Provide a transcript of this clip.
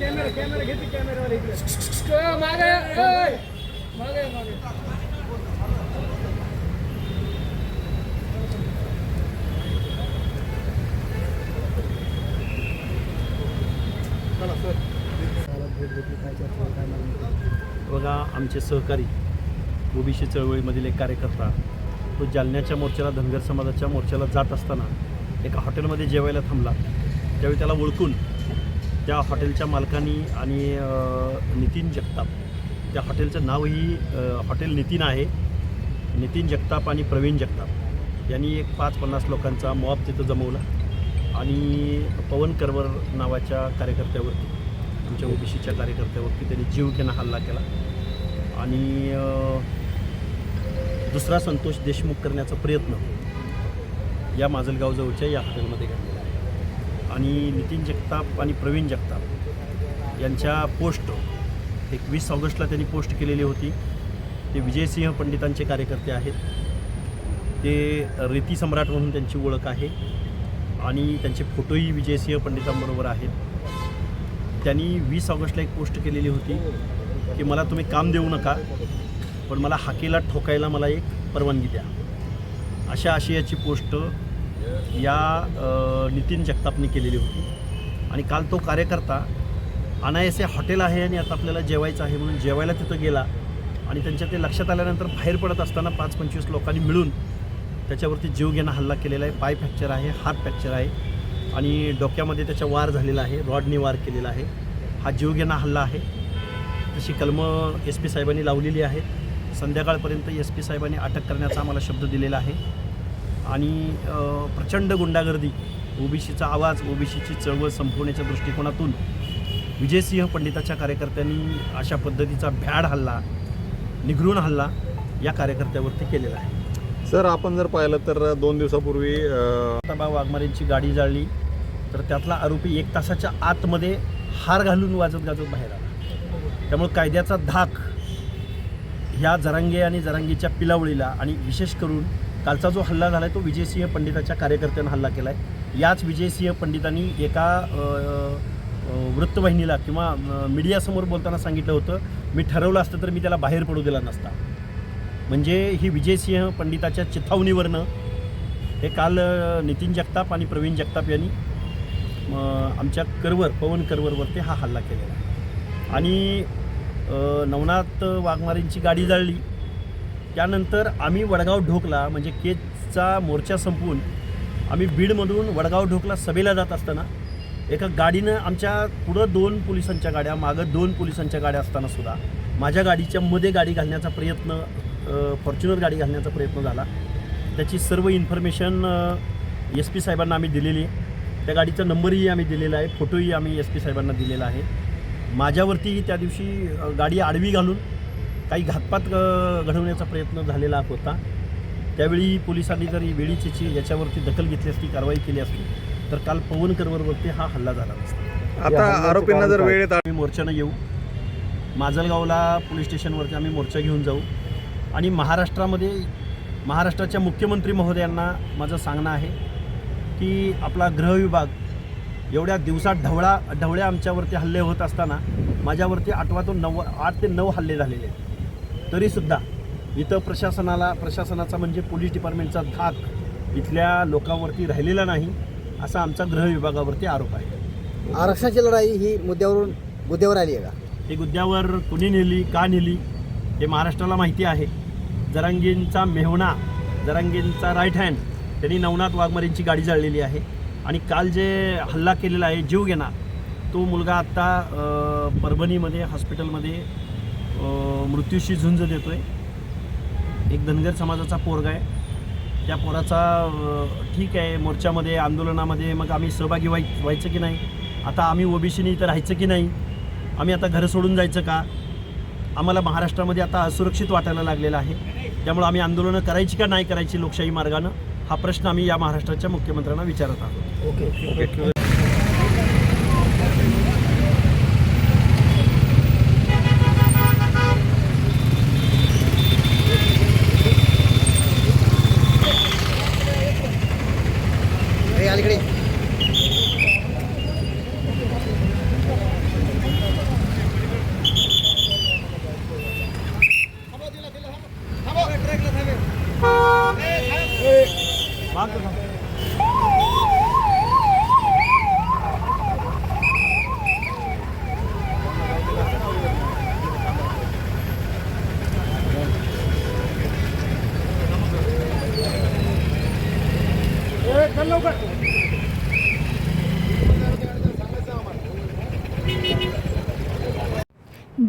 Camera camera घेते कॅमेरावर मागे मागे मागे. आमचे सहकारी ओबीसी चळवळीमधील एक कार्यकर्ता तो जालन्याच्या मोर्चाला धनगर समाजाच्या मोर्चाला जात असताना एका हॉटेलमध्ये जेवायला थांबला. त्यावेळी त्याला ओळखून त्या हॉटेलच्या मालकानी आणि नितीन जगताप त्या हॉटेलचं नावही हॉटेल नितीन आहे. नितीन जगताप आणि प्रवीण जगताप यांनी एक पाच पन्नास लोकांचा मॉब तिथं जमवला आणि पवन करवर नावाच्या कार्यकर्त्यावरती आमच्या ओबीसीच्या कार्यकर्त्यावरती त्यांनी जीव हल्ला केला. आणि दुसरा संतोष देशमुख करण्याचा प्रयत्न या माजलगावजवळच्या या हॉटेलमध्ये घडलेला आहे. आणि नितीन जगताप आणि प्रवीण जगताप यांच्या पोस्ट एक वीस ऑगस्टला त्यांनी पोस्ट केलेली होती. ते विजयसिंह पंडितांचे कार्यकर्ते आहेत. ते रेती सम्राट म्हणून त्यांची ओळख आहे. आणि त्यांचे फोटोही विजयसिंह पंडितांबरोबर आहेत. त्यांनी वीस ऑगस्टला एक पोस्ट केलेली होती. की मला तुम्ही काम देऊ नका पण मला हाकेला ठोकायला मला एक परवानगी द्या. अशा आशयाची पोस्ट या नितीन जगतापने केलेली होती. आणि काल तो कार्यकर्ता अनायसे हॉटेल आहे आणि आता आपल्याला जेवायचं आहे म्हणून जेवायला तिथं गेला आणि त्यांच्या ते लक्षात आल्यानंतर बाहेर पडत असताना पाच पंचवीस लोकांनी मिळून त्याच्यावरती जीवघेणा हल्ला केलेला आहे. पाय फ्रॅक्चर आहे हात फ्रॅक्चर आहे आणि डोक्यामध्ये त्याच्या वार झालेला आहे रॉडनी वार केलेला आहे. हा जीवघेणा हल्ला आहे. तशी कलमं एस पी साहेबांनी लावलेली आहेत. संध्याकाळपर्यंत एस पी साहेबांनी अटक करण्याचा आम्हाला शब्द दिलेला आहे. आणि प्रचंड गुंडागर्दी ओबीसीचा आवाज ओबीसीची चळवळ संपवण्याच्या दृष्टिकोनातून विजयसिंह पंडिताच्या कार्यकर्त्यांनी अशा पद्धतीचा भ्याड हल्ला निघरून हल्ला या कार्यकर्त्यावरती केलेला आहे. सर आपण जर पाहिलं तर दोन दिवसापूर्वी तबा वाघमारेंची गाडी जाळली तर त्यातला आरोपी एक तासाच्या आतमध्ये हार घालून वाजत गाजत बाहेर आला. त्यामुळे कायद्याचा धाक ह्या जरांगे आणि जरांगीच्या पिलावळीला आणि विशेष करून कालचा जो हल्ला झाला आहे तो विजयसिंह पंडिताच्या कार्यकर्त्यांना हल्ला केला आहे याच विजयसिंह पंडितांनी एका वृत्तवाहिनीला किंवा मीडियासमोर बोलताना सांगितलं होतं मी ठरवलं असतं तर मी त्याला बाहेर पडू दिला नसता. म्हणजे ही विजयसिंह पंडिताच्या चिथावणीवरनं हे काल नितीन जगताप आणि प्रवीण जगताप यांनी आमच्या करवर पवन करवरवरती हा हल्ला केलेला आहे. आणि नवनाथ वाघमारेंची गाडी जाळली. त्यानंतर आम्ही वडगाव ढोकला म्हणजे केजचा मोर्चा संपवून आम्ही बीडमधून वडगाव ढोकला सभेला जात असताना एका गाडीनं आमच्या पुढं दोन पोलिसांच्या गाड्या मागं दोन पोलिसांच्या गाड्या असताना सुद्धा माझ्या गाडीच्या मध्ये गाडी घालण्याचा प्रयत्न फॉर्च्युनर गाडी घालण्याचा प्रयत्न झाला. त्याची सर्व इन्फॉर्मेशन एस पी साहेबांना आम्ही दिलेली आहे. त्या गाडीचा नंबरही आम्ही दिलेला आहे फोटोही आम्ही एस पी साहेबांना दिलेला आहे. माझ्यावरती त्या दिवशी गाडी आडवी घालून काही घातपात घडवण्याचा प्रयत्न झालेला होता. त्यावेळी पोलिसांनी जर ही वेळीची याच्यावरती दखल घेतली असती कारवाई केली असती तर काल पवन करवरवरती हा हल्ला झाला नसता आता आरोपींना जर वेळेत आम्ही मोर्चानं येऊ. माजलगावला पोलीस स्टेशनवरती आम्ही मोर्चा घेऊन जाऊ. आणि महाराष्ट्रामध्ये महाराष्ट्राच्या मुख्यमंत्री महोदयांना माझं सांगणं आहे की आपला गृहविभाग एवढ्या दिवसात ढवळा ढवळ्या आमच्यावरती हल्ले होत असताना माझ्यावरती आठवातून नऊ आठ ते नऊ हल्ले झालेले आहेत. तरीसुद्धा इथं प्रशासनाला प्रशासनाचा म्हणजे पोलीस डिपार्टमेंटचा धाक इथल्या लोकांवरती राहिलेला नाही असा आमचा गृहविभागावरती आरोप आहे. आरक्षणाची लढाई ही मुद्द्यावरून मुद्द्यावर आली आहे का? ही गुद्द्यावर कुणी नेली का नेली हे महाराष्ट्राला माहिती आहे. जरांगींचा मेहणा जरांगींचा राईट हँड त्यांनी नवनाथ वाघमारेंची गाडी जाळलेली आहे. आणि काल जे हल्ला केलेला आहे जीव घेणार तो मुलगा आत्ता परभणीमध्ये हॉस्पिटलमध्ये मृत्यूशी झुंज देतो आहे एक धनगर समाजाचा पोरगा आहे. त्या पोराचा ठीक आहे मोर्चामध्ये आंदोलनामध्ये मग आम्ही सहभागी व्हाय व्हायचं की नाही? आता आम्ही ओबीसीनी इथं राहायचं की नाही? आम्ही आता घरं सोडून जायचं का? आम्हाला महाराष्ट्रामध्ये आता असुरक्षित वाटायला लागलेलं आहे. त्यामुळे आम्ही आंदोलनं करायची का नाही करायची लोकशाही मार्गानं? हा प्रश्न आम्ही या महाराष्ट्राच्या मुख्यमंत्र्यांना विचारत आहोत. ओके हे अलीकडे